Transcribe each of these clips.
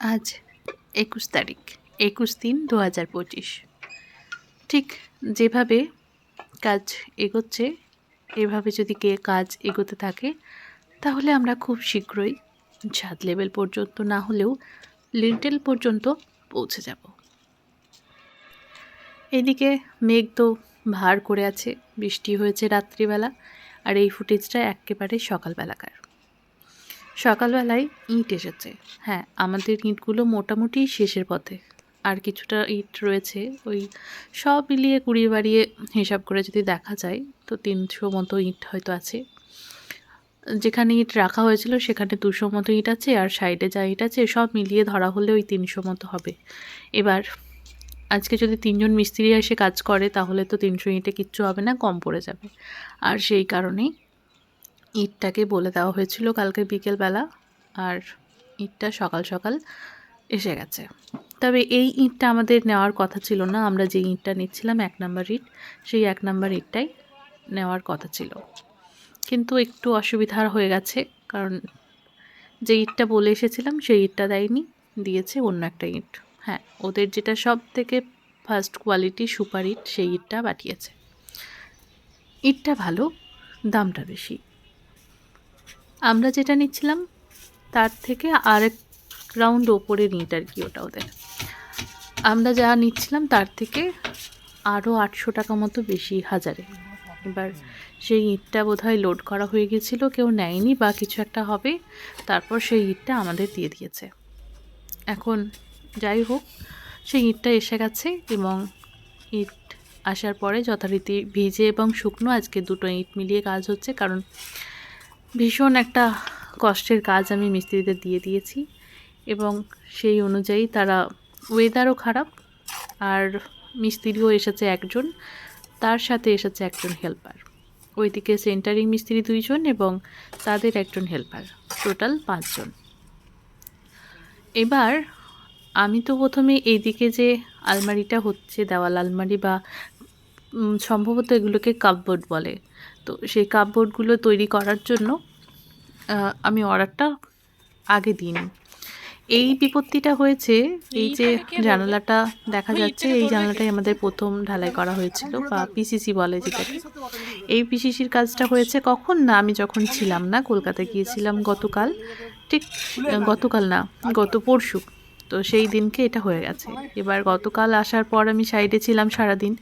আজ একুশ তারিখ, একুশ তিন দু হাজার পঁচিশ। ঠিক যেভাবে কাজ এগোচ্ছে, এভাবে যদি কে কাজ এগোতে থাকে, তাহলে আমরা খুব শীঘ্রই ছাদ লেভেল পর্যন্ত না হলেও লিন্টেল পর্যন্ত পৌঁছে যাব। এদিকে মেঘ তো ভার করে আছে, বৃষ্টি হয়েছে রাত্রিবেলা, আর এই ফুটেজটা একেবারে সকালবেলাকার। সকালবেলায় ইট এসেছে। হ্যাঁ আমাদের ইটগুলো মোটামুটি শেষের পথে। আর কিছুটা ইট রয়েছে, ওই সব মিলিয়ে কুড়িয়ে বাড়িয়ে হিসাব করে যদি দেখা যায়, তো তিনশো মতো ইট হয়তো আছে। যেখানে ইট রাখা হয়েছিল, সেখানে দুশো মতো ইট আছে, আর সাইডে যা ইট আছে, সব মিলিয়ে ধরা হলে ওই তিনশো মতো হবে। এবার, আজকে যদি তিনজন মিস্ত্রি এসে কাজ করে, তাহলে তো তিনশো ইটে কিচ্ছু হবে না, কম পড়ে যাবে। আর সেই কারণেই ইটটাকে বলে দেওয়া হয়েছিল কালকে বিকেলবেলা আর ইটটা সকাল সকাল এসে গেছে। তবে এই ইটটা আমাদের নেওয়ার কথা ছিল না, আমরা যে ইটটা নিচ্ছিলাম, এক নাম্বার ইট, সেই এক নাম্বার ইটটাই নেওয়ার কথা ছিল। কিন্তু একটু অসুবিধার হয়ে গেছে, কারণ যে ইটটা বলে এসেছিলাম, সেই ইটটা দেয়নি, দিয়েছে অন্য একটা ইট। হ্যাঁ ওদের যেটা সব থেকে ফার্স্ট কোয়ালিটি সুপার ইট, সেই ইটটা পাঠিয়েছে। ইটটা ভালো, দামটা বেশি। আমরা যেটা নিচ্ছিলাম, তার থেকে আরেক রাউন্ড ওপরে নিট আর কি ওটা ওদের। আমরা যা নিচ্ছিলাম, তার থেকে আরও আটশো টাকা মতো বেশি, হাজারে। এবার সেই ইটটা বোধহয় লোড করা হয়ে গেছিল, কেউ নেয়নি বা কিছু একটা হবে, তারপর সেই ইটটা আমাদের দিয়ে দিয়েছে। এখন যাই হোক, সেই ইটটা এসে গেছে এবং ইট আসার পরে যথারীতি ভিজে এবং শুকনো আজকে দুটো ইট মিলিয়ে কাজ হচ্ছে, কারণ ভীষণ একটা কষ্টের কাজ আমি মিস্ত্রিদের দিয়ে দিয়েছি এবং সেই অনুযায়ী তারা ওয়েদারও খারাপ আর মিস্ত্রিও এসেছে একজন, তার সাথে এসেছে একজন হেল্পার ওইদিকে সেন্টারিং মিস্ত্রি দুইজন এবং তাদের একজন হেল্পার টোটাল পাঁচজন। এবার আমি তো প্রথমে এইদিকে যে আলমারিটা হচ্ছে, দেওয়াল আলমারি বা সম্ভবত এগুলোকে কাপবোর্ড বলে। তো সেই কাপবোর্ডগুলো তৈরি করার জন্য আমি অর্ডারটা আগে দিইনি এই বিপত্তিটা হয়েছে এই যে জানালাটা দেখা যাচ্ছে এই জানালাটাই আমাদের প্রথম ঢালাই করা হয়েছিল বা পিসিসি বলে যেটাকে। এই পিসিসির কাজটা হয়েছে কখন না আমি যখন ছিলাম না কলকাতা গিয়েছিলাম গতকাল ঠিক গতকাল না গত পরশু। তো সেই দিনকে এটা হয়ে গেছে। এবার গতকাল আসার পর আমি সাইডে ছিলাম সারাদিন।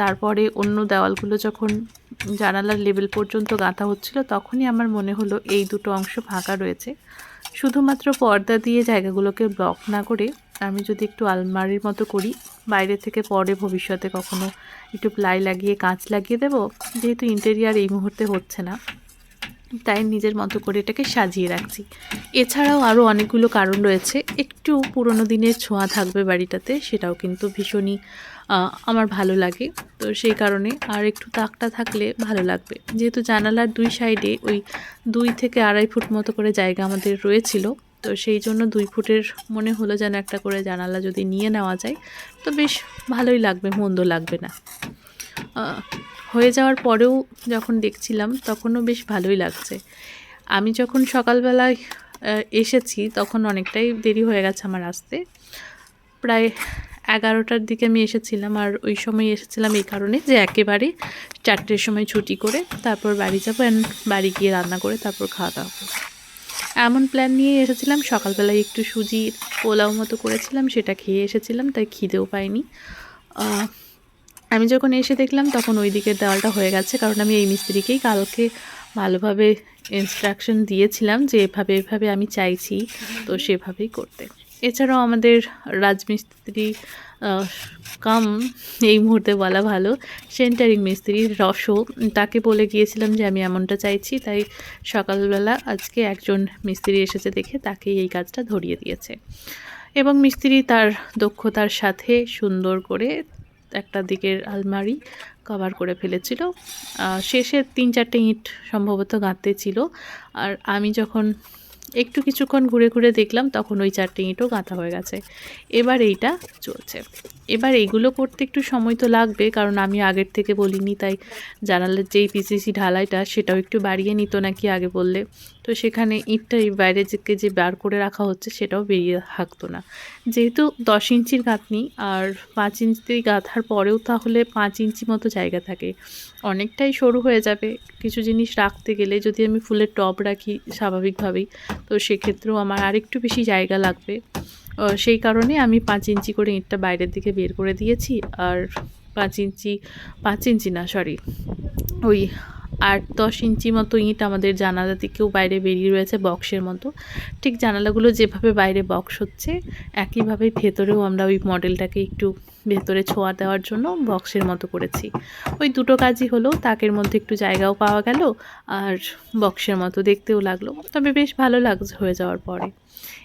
তারপরে অন্য দেওয়ালগুলো যখন জানালার লেভেল পর্যন্ত গাঁথা হচ্ছিল, তখনই আমার মনে হলো এই দুটো অংশ ফাঁকা রয়েছে। শুধুমাত্র পর্দা দিয়ে জায়গাগুলোকে ব্লক না করে আমি যদি একটু আলমারির মতো করি, বাইরে থেকে পরে ভবিষ্যতে কখনো একটু প্লাই লাগিয়ে কাঁচ লাগিয়ে দেবো, যেহেতু ইন্টেরিয়ার এই মুহূর্তে হচ্ছে না। তাই নিজের মতো করে এটাকে সাজিয়ে রাখছি। এছাড়াও আরও অনেকগুলো কারণ রয়েছে। একটু পুরনো দিনের ছোঁয়া থাকবে বাড়িটাতে, সেটাও কিন্তু ভীষণই আমার ভালো লাগে। তো সেই কারণে আর একটু তাকটা থাকলে ভালো লাগবে। যেহেতু জানালার দুই সাইডে ওই দুই থেকে আড়াই ফুট মতো করে জায়গা আমাদের রয়েছিল, তো সেই জন্য দুই ফুটের মনে হলো যেন একটা করে জানালা যদি নিয়ে নেওয়া যায়, তো বেশ ভালোই লাগবে, মন্দ লাগবে না। হয়ে যাওয়ার পরেও যখন দেখছিলাম, তখনও বেশ ভালোই লাগছে। আমি যখন সকালবেলায় এসেছি, তখন অনেকটাই দেরি হয়ে গেছে আমার আসতে। প্রায় এগারোটার দিকে আমি এসেছিলাম আর ওই সময় এসেছিলাম এই কারণে যে একেবারে চারটের সময় ছুটি করে তারপর বাড়ি যাব অ্যান্ড বাড়ি গিয়ে রান্না করে তারপর খাওয়া দাওয়া এমন প্ল্যান নিয়ে এসেছিলাম, সকালবেলায় একটু সুজি পোলাও মতো করেছিলাম, সেটা খেয়ে এসেছিলাম, তাই খিদেও পাইনি। আমি যখন এসে দেখলাম তখন ওই দিকের দেওয়ালটা হয়ে গেছে, কারণ আমি এই মিস্ত্রিকেই কালকে ভালোভাবে ইনস্ট্রাকশন দিয়েছিলাম যে এভাবে এভাবে আমি চাইছি তো সেভাবেই করতে। এছাড়াও আমাদের রাজমিস্ত্রি কাম, এই মুহূর্তে বলা ভালো। সেন্টারিং মিস্ত্রি রসো, তাকে বলে গিয়েছিলাম যে আমি এমনটা চাইছি, তাই সকালবেলা আজকে একজন মিস্ত্রি এসেছে দেখে তাকে এই কাজটা ধরিয়ে দিয়েছে। এবং মিস্ত্রি তার দক্ষতার সাথে সুন্দর করে একটা দিকের আলমারি কভার করে ফেলেছিল। শেষের তিন চারটে ইট সম্ভবত গাঁথতে ছিল। আর আমি যখন একটু কিছুক্ষণ ঘুরে ঘুরে দেখলাম, তখন ওই চারটে ইঁটও গাঁথা হয়ে গেছে। এবার এইটা চলছে। এবার এইগুলো করতে একটু সময় তো লাগবে, কারণ আমি আগের থেকে বলিনি, তাই জানালার যেই পিসিসি ঢালাইটা, সেটাও একটু বাড়িয়ে নিত নাকি আগে বললে। তো সেখানে ইঁটটা এই বাইরে থেকে যে বার করে রাখা হচ্ছে, সেটাও বেরিয়ে থাকতো না। যেহেতু দশ ইঞ্চির গাঁথনি, আর পাঁচ ইঞ্চি গাঁথার পরেও তাহলে পাঁচ ইঞ্চি মতো জায়গা থাকে। অনেকটাই সরু হয়ে যাবে। কিছু জিনিস রাখতে গেলে যদি আমি ফুলের টব রাখি, স্বাভাবিকভাবেই। তো সেক্ষেত্রেও আমার আরেকটু বেশি জায়গা লাগবে। সেই কারণে আমি পাঁচ ইঞ্চি করে ইঁটটা বাইরের দিকে বের করে দিয়েছি। আর পাঁচ ইঞ্চি পাঁচ ইঞ্চি না সরি ওই আট দশ ইঞ্চি মতো ইঁট আমাদের জানালা দিকেও বাইরে বেরিয়ে রয়েছে, বক্সের মতো। ঠিক জানালাগুলো যেভাবে বাইরে বক্স হচ্ছে একইভাবে ভেতরেও আমরা ওই মডেলটাকে একটু ভেতরে ছোঁয়া দেওয়ার জন্য বক্সের মতো করেছি। ওই দুটো কাজই হলো, তাকের মধ্যে একটু জায়গাও পাওয়া গেল আর বক্সের মতো দেখতেও লাগল। তবে বেশ ভালো লাগছে হয়ে যাওয়ার পরে।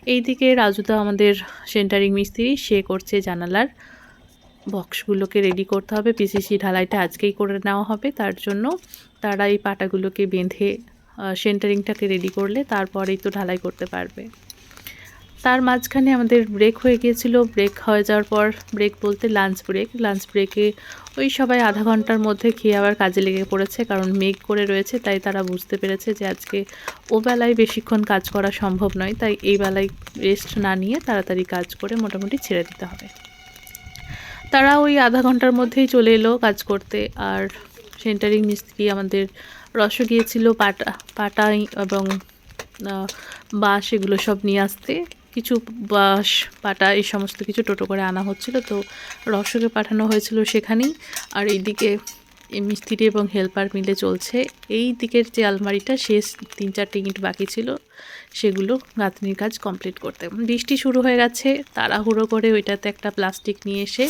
এইদিকে রাজুদা আমাদের সেন্টারিং মিস্ত্রি, সে করছে জানালার বক্সগুলোকে রেডি করতে হবে। পিসিসি ঢালাইটা আজকেই করে নেওয়া হবে, তার জন্য তারা এই পাটাগুলোকে বেঁধে সেন্টারিংটাকে রেডি করলে তারপরেই তো ঢালাই করতে পারবে। তার মাঝখানে আমাদের ব্রেক হয়ে গিয়েছিল। ব্রেক হয়ে যাওয়ার পর ব্রেক বলতে লাঞ্চ ব্রেক লাঞ্চ ব্রেকে ওই সবাই আধা ঘণ্টার মধ্যে খেয়ে আবার কাজে লেগে পড়েছে, কারণ মেঘ করে রয়েছে, তাই তারা বুঝতে পেরেছে যে আজকে ও বেলায় বেশিক্ষণ কাজ করা সম্ভব নয়। তাই এই বেলায় রেস্ট না নিয়ে তাড়াতাড়ি কাজ করে মোটামুটি ছেড়ে দিতে হবে। তারা ওই আধা ঘণ্টার মধ্যেই চলে এলো কাজ করতে। আর সেন্টারিং মিস্ত্রি আমাদের রস গিয়েছিল, পাটা পাটা এবং বাঁশ এগুলো সব নিয়ে আসতে। কিছু বাঁশ, পাটা এই সমস্ত কিছু টোটো করে আনা হচ্ছিল, তো রসকে পাঠানো হয়েছিল সেখানেই। আর এইদিকে এই মিস্ত্রি এবং হেল্পার মিলে চলছে। এই দিকের যে আলমারিটা, শেষ তিন চারটে ইট বাকি ছিল, সেগুলো গাঁথনির কাজ কমপ্লিট করতে। বৃষ্টি শুরু হয়ে গেছে, তাড়াহুড়ো করে ওইটাতে একটা প্লাস্টিক নিয়ে এসে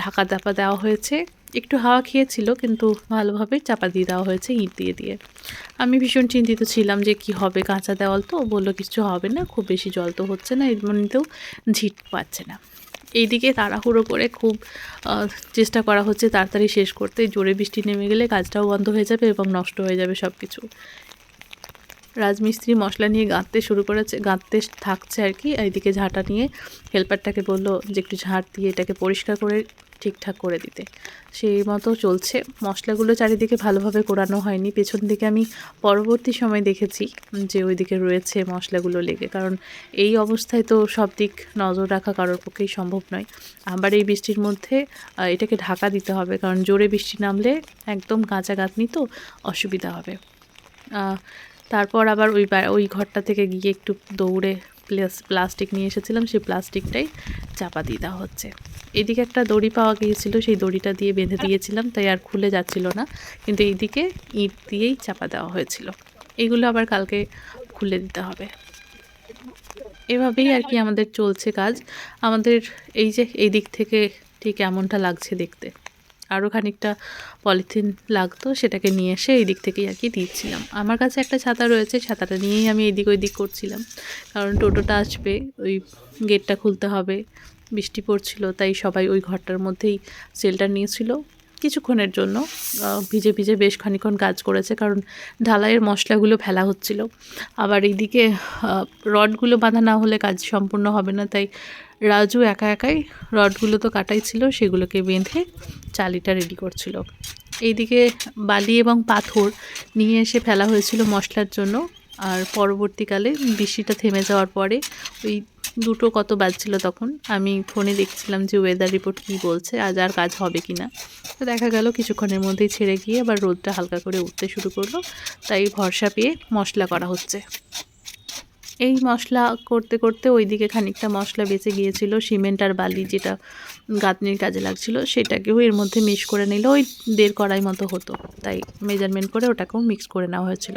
ঢাকা দাপা দেওয়া হয়েছে। একটু হাওয়া খেয়েছিল, কিন্তু ভালোভাবে চাপা দিয়ে দেওয়া হয়েছে ইট দিয়ে দিয়ে। আমি ভীষণ চিন্তিত ছিলাম যে কি হবে, কাঁচা দেওয়াল তো, বলল কিছু হবে না, খুব বেশি জল তো হচ্ছে না এমনিতেও ঝিট পাচ্ছে না। এইদিকে তাড়াহুড়ো করে খুব চেষ্টা করা হচ্ছে তাড়াতাড়ি শেষ করতে, জোরে বৃষ্টি নেমে গেলে কাজটাও বন্ধ হয়ে যাবে এবং নষ্ট হয়ে যাবে সব কিছু রাজমিস্ত্রি মশলা নিয়ে গাঁথতে শুরু করেছে গাঁথতে থাকছে আর কি, এইদিকে ঝাঁটা নিয়ে হেল্পারটাকে বলল যে একটু ঝাঁট দিয়ে এটাকে পরিষ্কার করে ঠিকঠাক করে দিতে। সেই মতো চলছে। মশলাগুলো চারিদিকে ভালোভাবে কোরানো হয়নি। পেছন দিকে আমি পরবর্তী সময় দেখেছি যে ওইদিকে রয়েছে মশলাগুলো লেগে। কারণ এই অবস্থায় তো সব দিক নজর রাখা কারোর পক্ষেই সম্ভব নয়। আবার এই বৃষ্টির মধ্যে এটাকে ঢাকা দিতে হবে। কারণ জোরে বৃষ্টি নামলে একদম কাঁচা গাঁথনি তো অসুবিধা হবে। তারপর আবার ওই ওই ঘরটা থেকে গিয়ে একটু দৌড়ে প্লাস্টিক নিয়ে এসেছিলাম, সেই প্লাস্টিকটাই চাপা দিয়ে দেওয়া হচ্ছে। এদিকে একটা দড়ি পাওয়া গিয়েছিল, সেই দড়িটা দিয়ে বেঁধে দিয়েছিলাম, তাই আর খুলে যাচ্ছিল না। কিন্তু এইদিকে ইট দিয়েই চাপা দেওয়া হয়েছিল। এগুলো আবার কালকে খুলে দিতে হবে। এভাবেই আর কি আমাদের চলছে কাজ। আমাদের এই যে, এই দিক থেকে ঠিক এমনটা লাগছে দেখতে। আরও খানিকটা পলিথিন লাগতো, সেটাকে নিয়ে এসে এই দিক থেকেই আর কি দিচ্ছিলাম। আমার কাছে একটা ছাতা রয়েছে, ছাতাটা নিয়েই আমি এদিক ওই দিক করছিলাম। কারণ টোটোটা আসবে, ওই গেটটা খুলতে হবে, বৃষ্টি পড়ছিল, তাই সবাই ওই ঘরটার মধ্যেই শেল্টার নিয়েছিল। কিছুক্ষণের জন্য ভিজে ভিজে বেশ খানিক্ষণ কাজ করেছে, কারণ ঢালাইয়ের মশলাগুলো ফেলা হচ্ছিল। আবার এইদিকে রডগুলো বাঁধা না হলে কাজ সম্পূর্ণ হবে না, তাই রাজু একা একাই রডগুলো তো কাটাই ছিল, সেগুলোকে বেঁধে চালিটা রেডি করছিল। এইদিকে বালি এবং পাথর নিয়ে এসে ফেলা হয়েছিল মশলার জন্য। আর পরবর্তীকালে বৃষ্টিটা থেমে যাওয়ার পরে ওই দুটো কত বাজছিল তখন, আমি ফোনে দেখছিলাম যে ওয়েদার রিপোর্ট কী বলছে, আজ আর কাজ হবে কি না তো দেখা গেল কিছুক্ষণের মধ্যেই ছেড়ে গিয়ে আবার রোদটা হালকা করে উঠতে শুরু করল। তাই ভরসা পেয়ে মশলা করা হচ্ছে। এই মশলা করতে করতে ওইদিকে খানিকটা মশলা বেঁচে গিয়েছিল, সিমেন্ট আর বালি যেটা গাঁথনির কাজে লাগছিল সেটাকেও এর মধ্যে মিক্স করে নিলে ওই দেড় কড়াই মতো হতো। তাই মেজারমেন্ট করে ওটাকেও মিক্স করে নেওয়া হয়েছিল।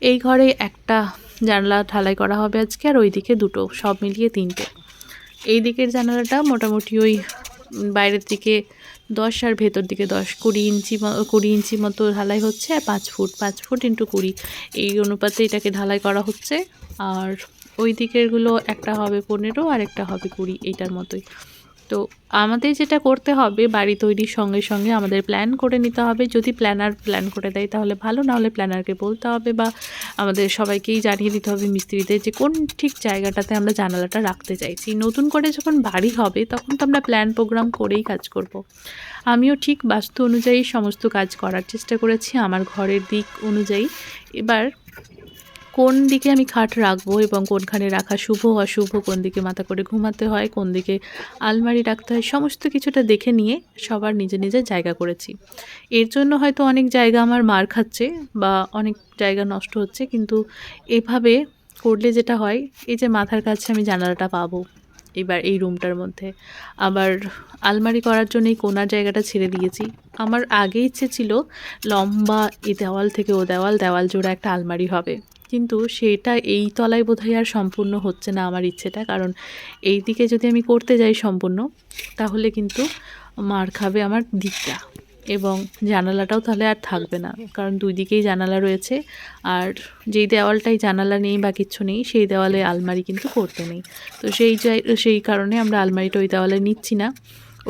এই ঘরে একটা জানলা ঢালাই করা হবে আজকে আর ওইদিকে দুটো, সব মিলিয়ে তিনটে। এই দিকের জানালাটা মোটামুটি ওই বাইরের দিকে দশ আর ভেতর দিকে দশ, কুড়ি ইঞ্চি কুড়ি ইঞ্চি মতো ঢালাই হচ্ছে, আর পাঁচ ফুট পাঁচ ফুট ইন্টু কুড়ি। এই অনুপাতে এটাকে ঢালাই করা হচ্ছে। আর ওই দিকেরগুলো একটা হবে পনেরো আর একটা হবে কুড়ি এইটার মতোই। তো আমাদের যেটা করতে হবে, বাড়ি তৈরির সঙ্গে সঙ্গে আমাদের প্ল্যান করে নিতে হবে। যদি প্ল্যানার প্ল্যান করে দেয় তাহলে ভালো না হলে প্ল্যানারকে বলতে হবে বা আমাদের সবাইকেই জানিয়ে দিতে হবে মিস্ত্রিদের যে কোন ঠিক জায়গাটাতে আমরা জানালাটা রাখতে চাইছি। নতুন করে যখন বাড়ি হবে তখন তো আমরা প্ল্যান প্রোগ্রাম করেই কাজ করব। আমিও ঠিক বাস্তু অনুযায়ী সমস্ত কাজ করার চেষ্টা করেছি। আমার ঘরের দিক অনুযায়ী এবার কোন দিকে আমি খাট রাখব এবং কোনখানে রাখা শুভ, অশুভ, কোন দিকে মাথা করে ঘুমাতে হয়, কোন দিকে আলমারি রাখতে হয়, সমস্ত কিছুটা দেখে নিয়ে সবার নিজে নিজের জায়গা করেছি। এর জন্য হয়তো অনেক জায়গা আমার মার খাচ্ছে বা অনেক জায়গা নষ্ট হচ্ছে, কিন্তু এভাবে করলে যেটা হয়, এই যে মাথার কাছে আমি জানালাটা পাবো এবার এই রুমটার মধ্যে। আবার আলমারি করার জন্য এই কোনার জায়গাটা ছেড়ে দিয়েছি। আমার আগে ইচ্ছে ছিল লম্বা এই দেওয়াল থেকে ও দেওয়াল দেওয়াল জোড়া একটা আলমারি হবে। কিন্তু সেটা এই তলায় বোধহয় আর সম্পূর্ণ হচ্ছে না আমার ইচ্ছেটা। কারণ এই দিকে যদি আমি করতে যাই সম্পূর্ণ, তাহলে কিন্তু মার খাবে আমার দিকটা এবং জানালাটাও তাহলে আর থাকবে না। কারণ দুই দিকেই জানালা রয়েছে আর যেই দেওয়ালটাই জানালা নেই বা কিচ্ছু নেই, সেই দেওয়ালে আলমারি কিন্তু করতে নেই। তো সেই সেই কারণে আমরা আলমারিটা ওই দেওয়ালে নিচ্ছি না।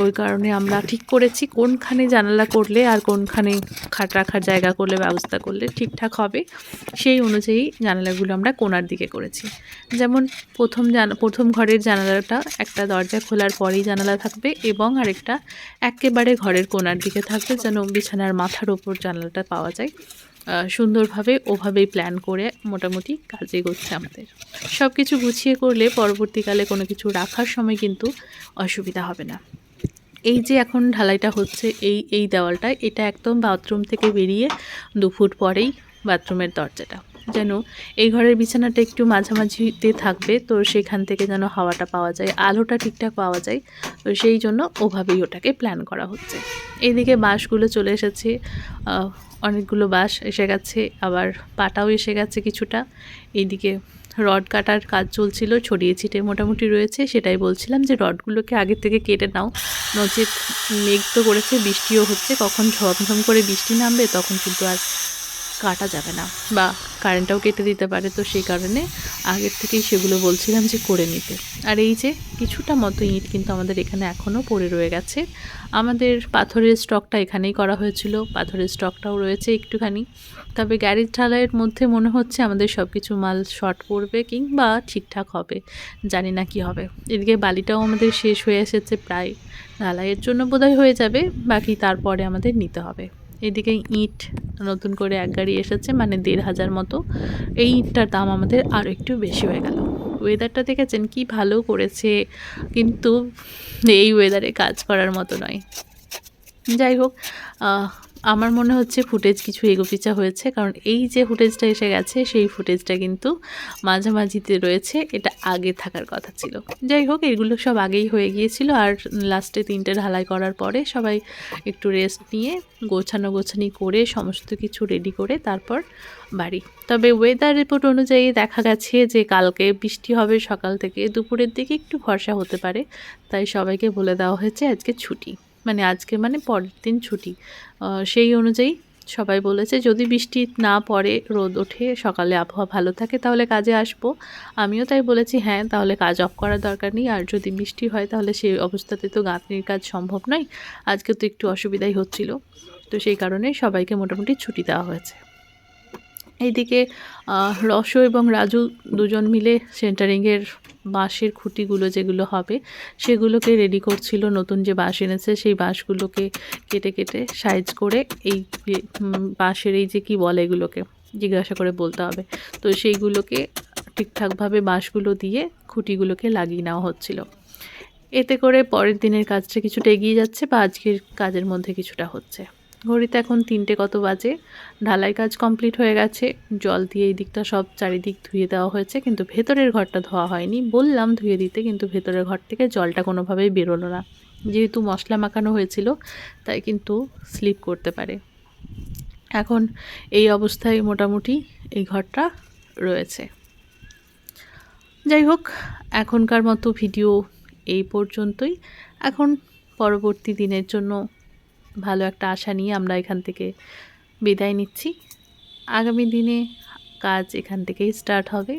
ওই কারণে আমরা ঠিক করেছি, কোনখানে জানালা করলে আর কোনখানে খাট রাখার জায়গা করলে, ব্যবস্থা করলে ঠিকঠাক হবে, সেই অনুযায়ী জানালাগুলো আমরা কোনার দিকে করেছি। যেমন প্রথম জানা, প্রথম ঘরের জানালাটা একটা দরজা খোলার পরেই জানালা থাকবে এবং আরেকটা একেবারে ঘরের কোনার দিকে থাকবে যেন বিছানার মাথার ওপর জানালাটা পাওয়া যায়। সুন্দরভাবে ওভাবেই প্ল্যান করে মোটামুটি কাজে করছে আমাদের। সব কিছু গুছিয়ে করলে পরবর্তীকালে কোনো কিছু রাখার সময় কিন্তু অসুবিধা হবে না। এই যে এখন ঢালাইটা হচ্ছে, এই এই দেওয়ালটা, এটা একদম বাথরুম থেকে বেরিয়ে দু ফুট পরেই বাথরুমের দরজাটা। যেন এই ঘরের বিছানাটা একটু মাঝামাঝিতে থাকবে, তো সেখান থেকে যেন হাওয়াটা পাওয়া যায়, আলোটা ঠিকঠাক পাওয়া যায়, তো সেই জন্য ওভাবেই ওটাকে প্ল্যান করা হচ্ছে। এইদিকে বাঁশগুলো চলে এসেছে অনেকগুলো বাঁশ এসে গেছে, আবার পাটাও এসে গেছে কিছুটা। এইদিকে রড কাটার কাজ চলছিল, ছড়িয়ে ছিটে মোটামুটি রয়েছে, সেটাই বলছিলাম যে রডগুলোকে আগে থেকে কেটে নাও। নচেত মেঘ তো করেছে, বৃষ্টিও হচ্ছে, কখন ঝমঝম করে বৃষ্টি নামবে তখন কিন্তু আর কাটা যাবে না বা কারেন্টটাও কেটে দিতে পারে। তো সেই কারণে আগের থেকেই সেগুলো বলছিলাম যে করে নিতে। আর এই যে কিছুটা মতো ইট কিন্তু আমাদের এখানে এখনও পড়ে রয়ে গেছে। আমাদের পাথরের স্টকটা এখানেই করা হয়েছিল। পাথরের স্টকটাও রয়েছে একটুখানি। তবে গ্যারেজ ঢালাইয়ের মধ্যে মনে হচ্ছে আমাদের সব কিছু মাল শর্ট পড়বে কিংবা ঠিকঠাক হবে। জানি না কি হবে। এদিকে বালিটাও আমাদের শেষ হয়ে এসেছে প্রায়। ঢালাইয়ের জন্য বোধহয় হয়ে যাবে। বাকি তারপরে আমাদের নিতে হবে। এদিকে ইট নতুন করে এক গাড়ি এসেছে মানে দেড় হাজার মতো। এই ইটটার দাম আমাদের আরও একটু বেশি হয়ে গেল। ওয়েদারটা দেখেছেন? কি ভালো করেছে, কিন্তু এই ওয়েদারে কাজ করার মতো নয়। যাই হোক আমার মনে হচ্ছে ফুটেজ কিছু এগোপিচা হয়েছে, কারণ এই যে ফুটেজটা এসে গেছে, সেই ফুটেজটা কিন্তু মাঝামাঝিতে রয়েছে, এটা আগে থাকার কথা ছিল। যাই হোক, এগুলো সব আগেই হয়ে গিয়েছিল, আর লাস্টে তিনটে ঢালাই করার পরে সবাই একটু রেস্ট নিয়ে গোছানো গোছানি করে সমস্ত কিছু রেডি করে তারপর বাড়ি। তবে ওয়েদার রিপোর্ট অনুযায়ী দেখা গেছে যে কালকে বৃষ্টি হবে, সকাল থেকে দুপুরের দিকে একটু ভরসা হতে পারে, তাই সবাইকে বলে দেওয়া হয়েছে আজকে ছুটি। মানে আজকে মানে পরের দিন ছুটি। সেই অনুযায়ী সবাই বলেছে, যদি বৃষ্টি না পড়ে, রোদ ওঠে, সকালে আবহাওয়া ভালো থাকে, তাহলে কাজে আসব। আমিও তাই বলেছি হ্যাঁ তাহলে কাজ অফ করার দরকার নেই। আর যদি বৃষ্টি হয়, তাহলে সেই অবস্থাতে তো গাঁথনির কাজ সম্ভব নয়। আজকে তো একটু অসুবিধাই হচ্ছিল। তো সেই কারণে সবাইকে মোটামুটি ছুটি দেওয়া হয়েছে। এইদিকে রস এবং রাজু দুজন মিলে সেন্টারিংয়ের বাঁশের খুঁটিগুলো যেগুলো হবে, সেগুলোকে রেডি করছিল। নতুন যে বাঁশ এনেছে, সেই বাঁশগুলোকে কেটে কেটে সাইজ করে এই বাঁশের এই যে কি বলে এগুলোকে, জিজ্ঞাসা করে বলতে হবে। তো সেইগুলোকে ঠিকঠাকভাবে বাঁশগুলো দিয়ে খুঁটিগুলোকে লাগিয়ে নেওয়া হচ্ছিল। এতে করে পরের দিনের কাজটা কিছুটা এগিয়ে যাচ্ছে বা আজকের কাজের মধ্যে কিছুটা হচ্ছে। ঘড়িতে এখন তিনটে কত বাজে? ঢালাই কাজ কমপ্লিট হয়ে গেছে। জল দিয়ে এই দিকটা সব চারিদিক ধুয়ে দেওয়া হয়েছে, কিন্তু ভেতরের ঘরটা ধোয়া হয়নি। বললাম ধুয়ে দিতে, কিন্তু ভেতরের ঘর থেকে জলটা কোনোভাবেই বেরোলো না। যেহেতু মশলা মাখানো হয়েছিল, তাই কিন্তু স্লিপ করতে পারে। এখন এই অবস্থায় মোটামুটি এই ঘরটা রয়েছে। যাই হোক, এখনকার মতো ভিডিও এই পর্যন্তই। এখন পরবর্তী দিনের জন্য ভালো একটা আশা নিয়ে আমরা এখান থেকে বিদায় নিচ্ছি। আগামী দিনে কাজ এখান থেকেই স্টার্ট হবে।